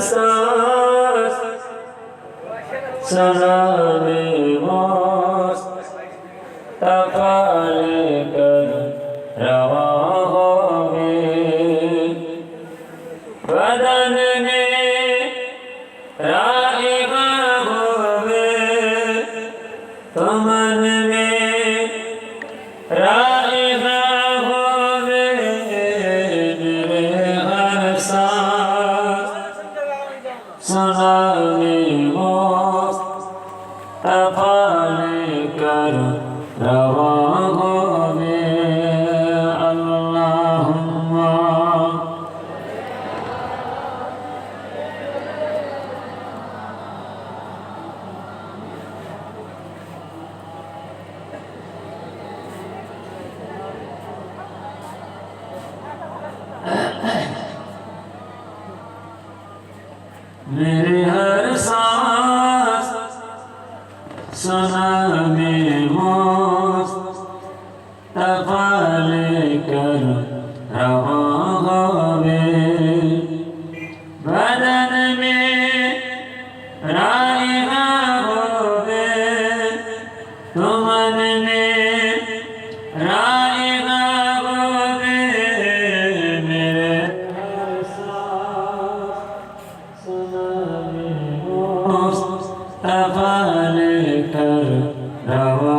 সাস সালামে বস তাফালে কর রওয়া হবে। বদন মে রাইব হবে। তমন ذلك رواه اللهم میرے ہاں रवा होवे बदन में राइहा होवे तो मन में राइहा होवे मेरे हर सांस तफाल कर रवा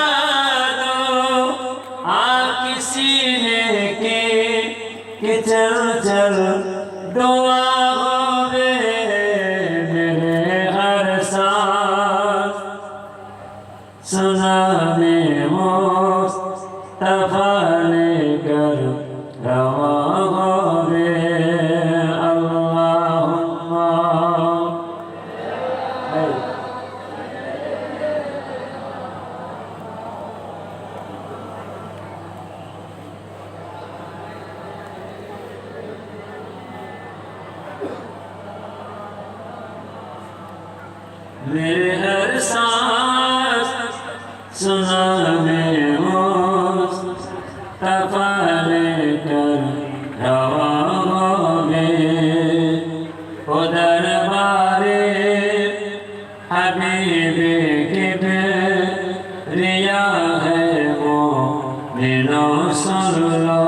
সুনানে মোস তফানে কর রওয়া ঘরে। আল্লাহুম্মা। তফালে তোর রওয়া হবে ও দরবারে হাবিবে কিবে রিয়া হে ও মেরো সরলো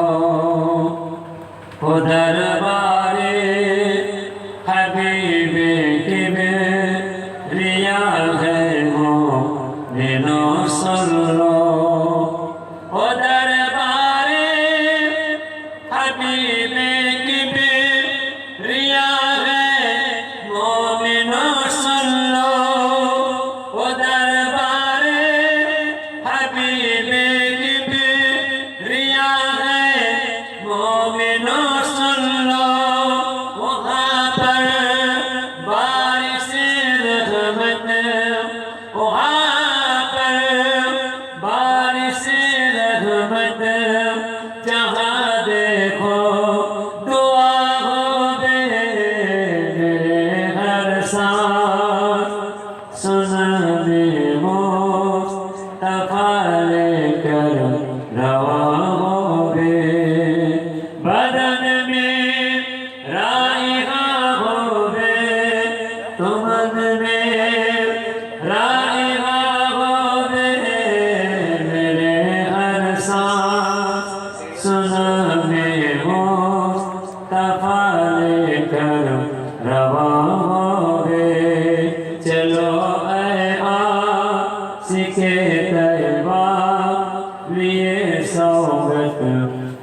سوزنی موت تفال کرم روا بے بدن میں رائحہ ہو بے تمن میں رائحہ शौक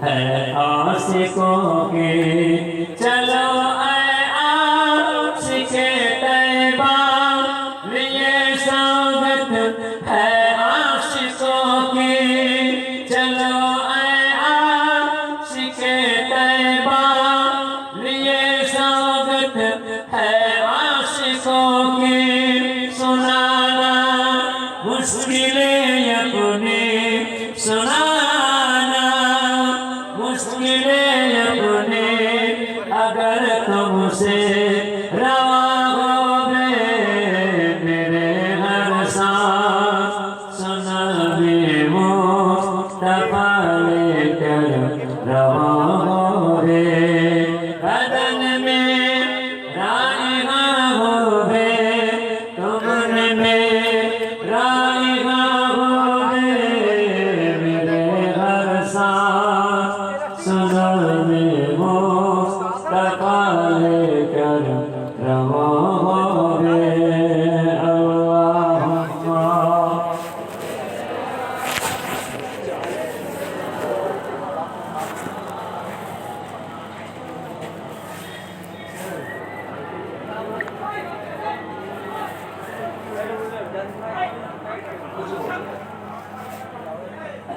है आशिकों के चलो है आशिकों के सुनाना मुश्किलें से रवा मेरे हर सुना में मो टपाले कर रवा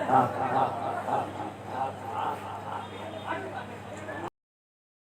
啊啊啊。